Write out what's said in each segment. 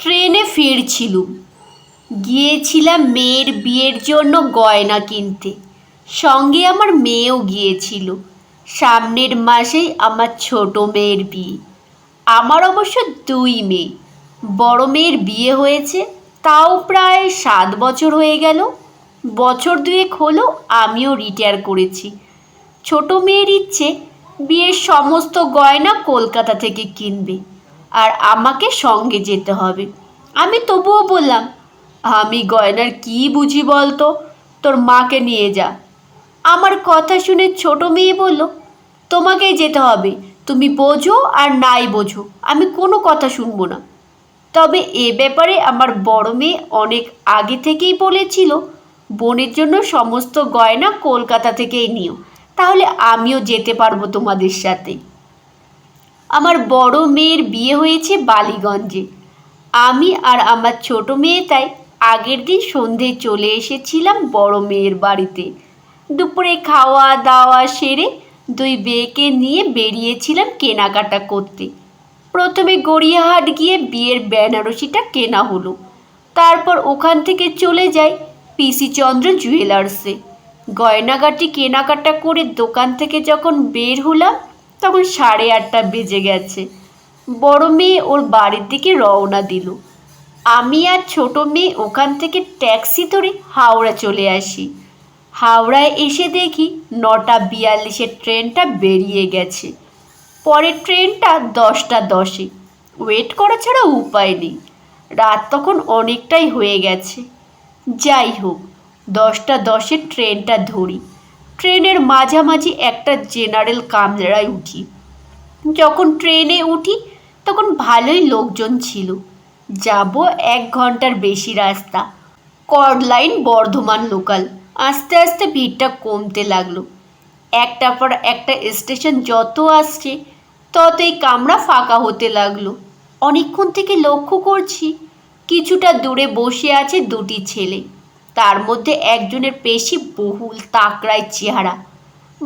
ট্রেনে ফিরছিলুম। গিয়েছিলাম মেয়ের বিয়ের জন্য গয়না কিনতে। সঙ্গে আমার মেয়েও গিয়েছিল। সামনের মাসেই আমার ছোট মেয়ের বিয়ে। আমার অবশ্য দুই মেয়ে। বড় মেয়ের বিয়ে হয়েছে, তাও প্রায় সাত বছর হয়ে গেল। বছর দুয়েক হলো আমিও রিটায়ার করেছি। ছোট মেয়ের ইচ্ছে বিয়ের সমস্ত গয়না কলকাতা থেকে কিনবে। আর আমাকে সঙ্গে যেতে হবে। আমি তবুও বললাম, আমি গয়নার কি বুঝি বলতো? তোর মাকে নিয়ে যা। আমার কথা শুনে ছোট মেয়ে বলল তোমাকেই যেতে হবে। তুমি বোঝো আর নাই বোঝো। আমি কোনো কথা শুনব না। তবে এ ব্যাপারে আমার বড় মেয়ে অনেক আগে থেকেই বলেছিল, বোনের জন্য সমস্ত গয়না কলকাতা থেকেই নিও। তাহলে আমিও যেতে পারব তোমাদের সাথে। আমার বড় মেয়ের বিয়ে হয়েছে বালিগঞ্জে। আমি আর আমার ছোট মেয়ে তাই আগের দিন সন্ধে চলে এসেছিলাম বড় মেয়ের বাড়িতে। দুপুরে খাওয়া দাওয়া সেরে দুই মেয়েকে নিয়ে বেরিয়েছিলাম কেনাকাটা করতে। প্রথমে গড়িয়াহাট গিয়ে বিয়ের বেনারসিটা কেনা হলো। তারপর ওখান থেকে চলে যাই পিসি চন্দ্র জুয়েলার্সে। গয়নাগাটি কেনাকাটা করে দোকান থেকে যখন বের হলাম তখন সাড়ে আটটা বেজে গেছে। বড় মেয়ে ওর বাড়ির দিকে রওনা দিল। আমি আর ছোট মেয়ে ওখান থেকে ট্যাক্সি ধরে হাওড়া চলে আসি। হাওড়ায় এসে দেখি নটা বিয়াল্লিশের ট্রেনটা বেরিয়ে গেছে। পরের ট্রেনটা দশটা দশে। ওয়েট করা ছাড়া উপায় নেই। রাত তখন অনেকটাই হয়ে গেছে। যাই হোক, দশটা দশের ট্রেনটা ধরি। ট্রেনের মাঝামাঝি একটা জেনারেল কামরায় উঠি। যখন ট্রেনে উঠি, তখন ভালোই লোকজন ছিল। যাব এক ঘণ্টার বেশি রাস্তা। Chord line Bardhaman local. আস্তে আস্তে ভিড়টা কমতে লাগল। একটার পর একটা স্টেশন যত আসছে, ততই কামরা ফাঁকা হতে লাগল। অনেকক্ষণ থেকে লক্ষ্য করছি, কিছুটা দূরে বসে আছে দুটি ছেলে। তার মধ্যে একজনের পেশি বহুল তাকড়ায় চেহারা।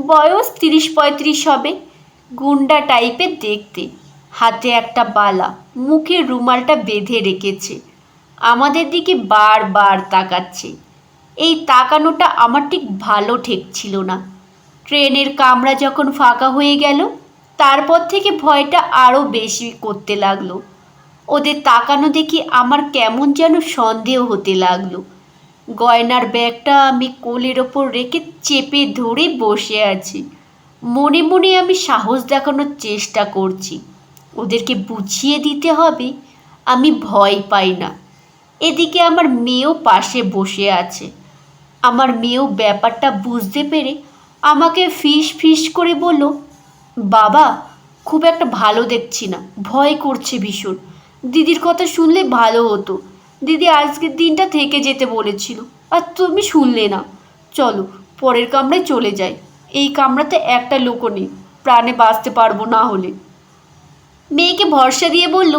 বয়স তিরিশ পঁয়ত্রিশ হবে। গুন্ডা টাইপের দেখতে। হাতে একটা বালা। মুখে রুমালটা বেঁধে রেখেছে। আমাদের দিকে বারবার তাকাচ্ছে। এই তাকানোটা আমার ঠিক ভালো ঠেকছিল না। ট্রেনের কামরা যখন ফাঁকা হয়ে গেল, তারপর থেকে ভয়টা আরও বেশি করতে লাগল। ওদের তাকানো দেখি আমার কেমন যেন সন্দেহ হতে লাগল। গয়নার ব্যাগটা আমি কোলের ওপর রেখে চেপে ধরে বসে আছি। মনে মনে আমি সাহস দেখানোর চেষ্টা করছি। ওদেরকে বুঝিয়ে দিতে হবে, আমি ভয় পাই না। এদিকে আমার মেয়েও পাশে বসে আছে। আমার মেয়েও ব্যাপারটা বুঝতে পেরে আমাকে ফিস ফিস করে বলল, বাবা, খুব একটা ভালো দেখছি না, ভয় করছে ভীষণ। দিদির কথা শুনলে ভালো হতো। দিদি আজকের দিনটা থেকে যেতে বলেছিল, আর তুমি শুনলে না। চলো, পরের কামরায় চলে যাই। এই কামরাতে একটা লোকও নেই, প্রাণে বাঁচতে পারব না হলে। মেয়েকে ভরসা দিয়ে বলল,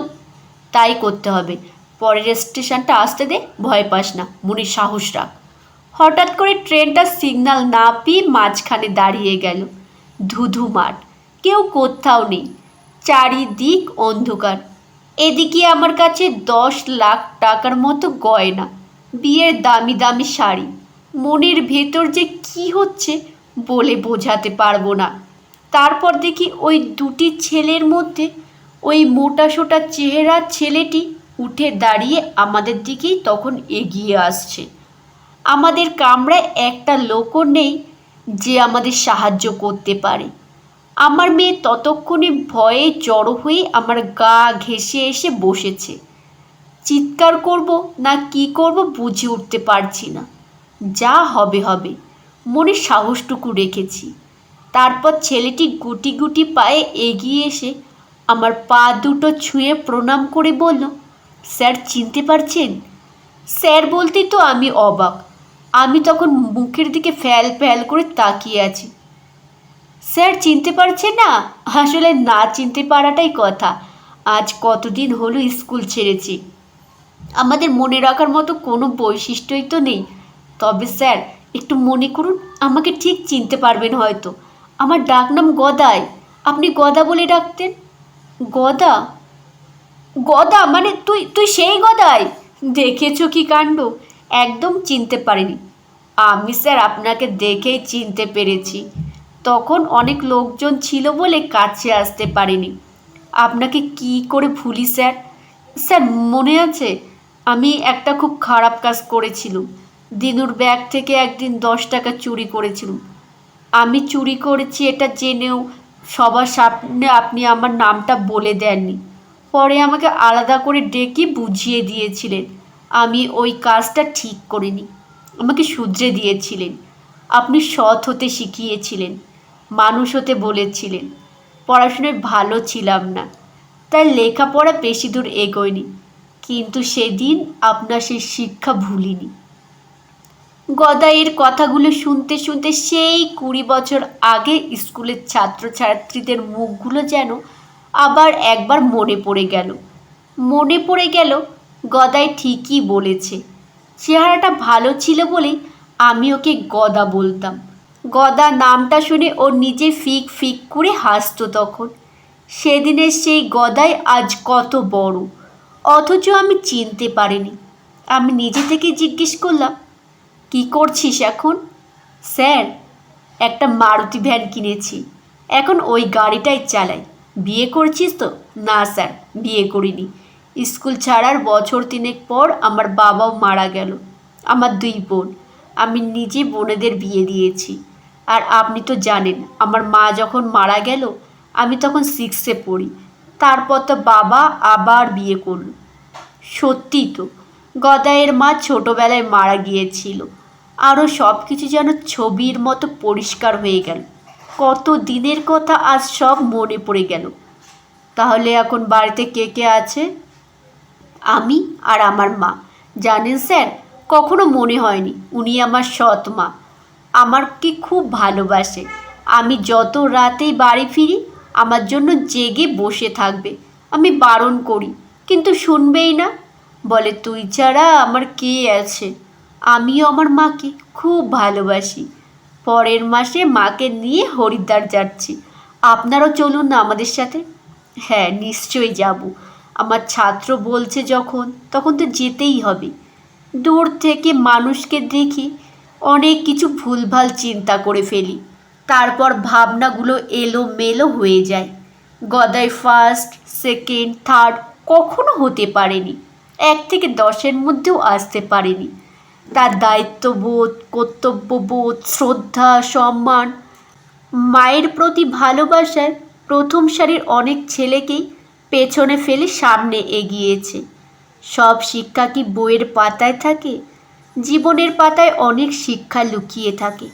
তাই করতে হবে। পরের স্টেশনটা আসতে দে, ভয় পাস না মনির সাহস রাখ। হঠাৎ করে ট্রেনটা সিগন্যাল না পেয়ে মাঝখানে দাঁড়িয়ে গেল। ধুধু মাঠ, কেউ কোথাও নেই। চারিদিক অন্ধকার। এদিকে আমার কাছে দশ লাখ টাকার মতো গয়না, বিয়ের দামি দামি শাড়ি। মনের ভেতর যে কি হচ্ছে বলে বোঝাতে পারব না। তারপর দেখি ওই দুটি ছেলের মধ্যে ওই মোটা সোটা চেহারার ছেলেটি উঠে দাঁড়িয়ে আমাদের দিকেই তখন এগিয়ে আসছে। আমাদের কামরায় একটা লোকও নেই যে আমাদের সাহায্য করতে পারে। আমার মেয়ে ততক্ষণে ভয়ে জড়ো হয়ে আমার গা ঘেঁষে এসে বসেছে। চিৎকার করব না কি করব বুঝে উঠতে পারছি না। যা হবে হবে, মনে সাহসটুকু রেখেছি। তারপর ছেলেটি গুটি গুটি পায়ে এগিয়ে এসে আমার পা দুটো ছুঁয়ে প্রণাম করে বলল, স্যার, চিনতে পারছেন? স্যার বলতেই তো আমি অবাক। আমি তখন মুখের দিকে ফ্যাল ফ্যাল করে তাকিয়ে আছি। স্যার, চিনতে পারছে না? আসলে না চিনতে পারাটাই কথা। আজ কতদিন হলো স্কুল ছেড়েছি। আমাদের মনে রাখার মতো কোনো বৈশিষ্ট্যই তো নেই। তবে স্যার, একটু মনে করুন, আমাকে ঠিক চিনতে পারবেন হয়তো। আমার ডাকনাম গদাই। আপনি গদা বলে ডাকতেন? গদা? গদা? মানে তুই তুই সেই গদাই? দেখেছ কি কাণ্ড? একদম চিনতে পারিনি। আমি স্যার আপনাকে দেখেই চিনতে পেরেছি। তখন অনেক লোকজন ছিল বলে কাছে আসতে পারিনি। আপনাকে কি করে ভুলি, স্যার? স্যার, মনে আছে, আমি একটা খুব খারাপ কাজ করেছিলাম। দিনুর ব্যাগ থেকে একদিন দশ টাকা চুরি করেছিলাম। আমি চুরি করেছি এটা জেনেও সবার সামনে আপনি আমার নামটা বলে দেননি। পরে আমাকে আলাদা করে ডেকে বুঝিয়ে দিয়েছিলেন। আমি ওই কাজটা ঠিক করিনি। আমাকে শুধরে দিয়েছিলেন। আপনি সৎ হতে শিখিয়েছিলেন। মানুষ হতে বলেছিলেন, পড়াশোনায় ভালো ছিলাম না, তাই লেখাপড়া বেশি দূর এগোয়নি, কিন্তু সেদিন আপনার সেই শিক্ষা ভুলিনি। গদাইয়ের কথাগুলো শুনতে শুনতে সেই কুড়ি বছর আগে স্কুলের ছাত্রছাত্রীদের মুখগুলো যেন আবার একবার মনে পড়ে গেল। মনে পড়ে গেল, গদাই ঠিকই বলেছে, চেহারাটা ভালো ছিল বলেই আমি ওকে গদা বলতাম। গদা নামটা শুনে ও নিজে ফিক ফিক করে হাসতো তখন। সেদিনের সেই গদাই আজ কত বড়। অথচ আমি চিনতে পারিনি। আমি নিজে থেকে জিজ্ঞেস করলাম, কি করছিস এখন? স্যার, একটা মারুতি ভ্যান কিনেছি। এখন ওই গাড়িটাই চালাই। বিয়ে করছিস তো? না, স্যার, বিয়ে করিনি। স্কুল ছাড়ার বছর তিনেক পর আমার বাবাও মারা গেল। আমার দুই বোন। আমি নিজে বোনেদের বিয়ে দিয়েছি। আর আপনি তো জানেন, আমার মা যখন মারা গেল, আমি তখন সিক্সে পড়ি। তারপর তো বাবা আবার বিয়ে করল। সত্যি তো গদায়ের মা ছোটোবেলায় মারা গিয়েছিল। আরও সব কিছু যেন ছবির মতো পরিষ্কার হয়ে গেল। কত দিনের কথা আজ সব মনে পড়ে গেল। তাহলে এখন বাড়িতে কে কে আছে? আমি আর আমার মা। জানেন স্যার, কখনো মনে হয়নি উনি আমার সৎ মা। আমার কি খুব ভালোবাসে। আমি যত রাতেই বাড়ি ফিরি, আমার জন্য জেগে বসে থাকবে। আমি বারণ করি, কিন্তু শুনবেই না। বলে, তুই ছাড়া আমার কে আছে? আমিও আমার মাকে খুব ভালোবাসি। পরের মাসে মাকে নিয়ে হরিদ্বার যাচ্ছি। আপনারাও চলুন না আমাদের সাথে? হ্যাঁ নিশ্চয়ই যাব। আমার ছাত্র বলছে যখন, তখন তো যেতেই হবে। দূর থেকে মানুষকে দেখি অনেক কিছু ভুলভাল চিন্তা করে ফেলি। তারপর ভাবনাগুলো এলো মেলো হয়ে যায়। গদাই ফার্স্ট সেকেন্ড থার্ড কখনো হতে পারেনি। এক থেকে দশের মধ্যেও আসতে পারেনি। তার দায়িত্ববোধ, কর্তব্যবোধ, শ্রদ্ধা, সম্মান, মায়ের প্রতি ভালোবাসায় প্রথম সারির অনেক ছেলেকেই পেছনে ফেলে সামনে এগিয়েছে। সব শিক্ষা কি বইয়ের পাতায় থাকে? জীবনের পাতায় অনেক শিক্ষা লুকিয়ে থাকে।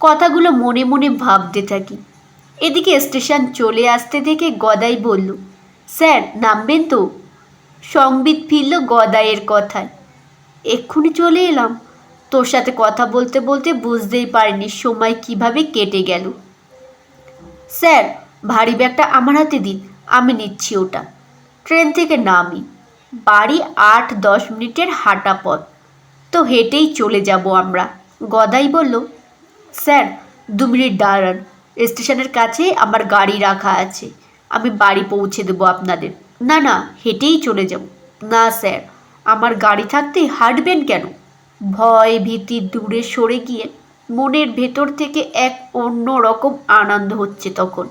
কথাগুলো মনে মনে ভাবতে থাকি। এদিকে স্টেশন চলে আসতে দেখে গদাই বলল, স্যার, নামবেন তো? সংবিত ফিরল গদাইয়ের কথায়। এক্ষুনি চলে এলাম। তোর সাথে কথা বলতে বলতে বুঝতেই পারিনি সময় কীভাবে কেটে গেল। স্যার, ভারী ব্যাগটা আমার হাতে দিন, আমি নিচ্ছি ওটা। ট্রেন থেকে নামি। বাড়ি আট দশ মিনিটের হাঁটা পথ। তো হেঁটেই চলে যাব আমরা। গদাই বলল, স্যার, দু মিনিট দাঁড়ান। স্টেশনের কাছে আমার গাড়ি রাখা আছে। আমি বাড়ি পৌঁছে দেবো আপনাদের। না না, হেঁটেই চলে যাব। না, স্যার, আমার গাড়ি থাকতে হাঁটবেন কেন? ভয় ভীতি দূরে সরে গিয়ে মনের ভেতর থেকে এক অন্য রকম আনন্দ হচ্ছে তখন।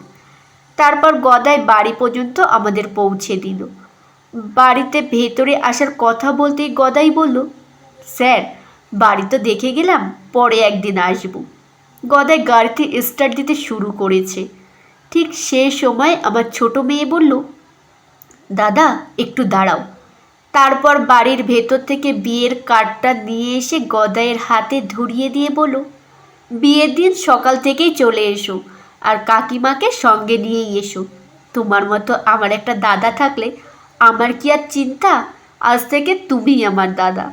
তারপর গদায় বাড়ি পর্যন্ত আমাদের পৌঁছে দিল। বাড়িতে ভেতরে আসার কথা বলতেই গদাই বলল স্যার, বাড়ি তো দেখে গেলাম, পরে একদিন আসব। গদাই গাড়িতে স্টার্ট দিতে শুরু করেছে। ঠিক সে সময় আমার ছোট মেয়ে বলল, দাদা, একটু দাঁড়াও। তারপর বাড়ির ভেতর থেকে বিয়ের কার্ডটা নিয়ে এসে গদাইয়ের হাতে ধরিয়ে দিয়ে বলো বিয়ের দিন সকাল থেকেই চলে এসো আর কাকিমাকে সঙ্গে নিয়েই এসো। তোমার মতো আমার একটা দাদা থাকলে আমার কি আর চিন্তা? আজ থেকে তুমি আমার দাদা।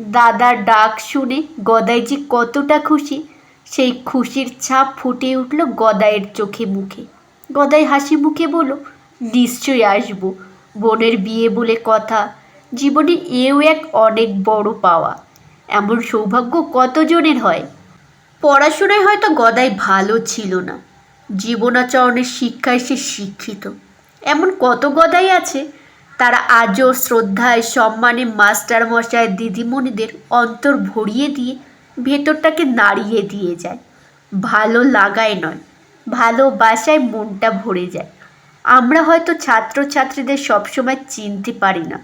দাদার ডাক শুনে গদাই যে কতটা খুশি, সেই খুশির ছাপ ফুটে উঠল গদাইয়ের চোখে মুখে। গদাই হাসি মুখে বলল নিশ্চয়ই আসব। বোনের বিয়ে বলে কথা, জীবনে এও এক অনেক বড় পাওয়া। এমন সৌভাগ্য কতজনের হয়? পড়াশোনায় হয়তো গদাই ভালো ছিল না। জীবনাচরণের শিক্ষায় সে শিক্ষিত। এমন কত গদাই আছে তারা আজও শ্রদ্ধায় সম্মানে মাস্টার মশাই দিদিমণিদের অন্তর ভরিয়ে দিয়ে ভেতরটাকে নাড়িয়ে দিয়ে যায়। ভালো লাগায় নয় ভালোবাসায় মনটা ভরে যায়। আমরা হয়তো ছাত্রছাত্রীদের সবসময় চিনতে পারি না।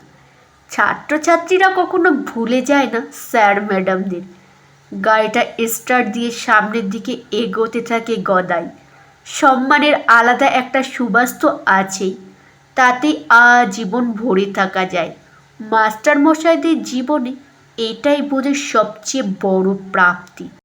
ছাত্রছাত্রীরা কখনো ভুলে যায় না স্যার ম্যাডামদের। গাড়িটা স্টার্ট দিয়ে সামনের দিকে এগোতে থাকে গদাই। সম্মানের আলাদা একটা সুবাস তো আছেই। তাতে আজীবন ভরে থাকা যায়। মাস্টারমশাইদের জীবনে এটাই বোধহয় সবচেয়ে বড় প্রাপ্তি।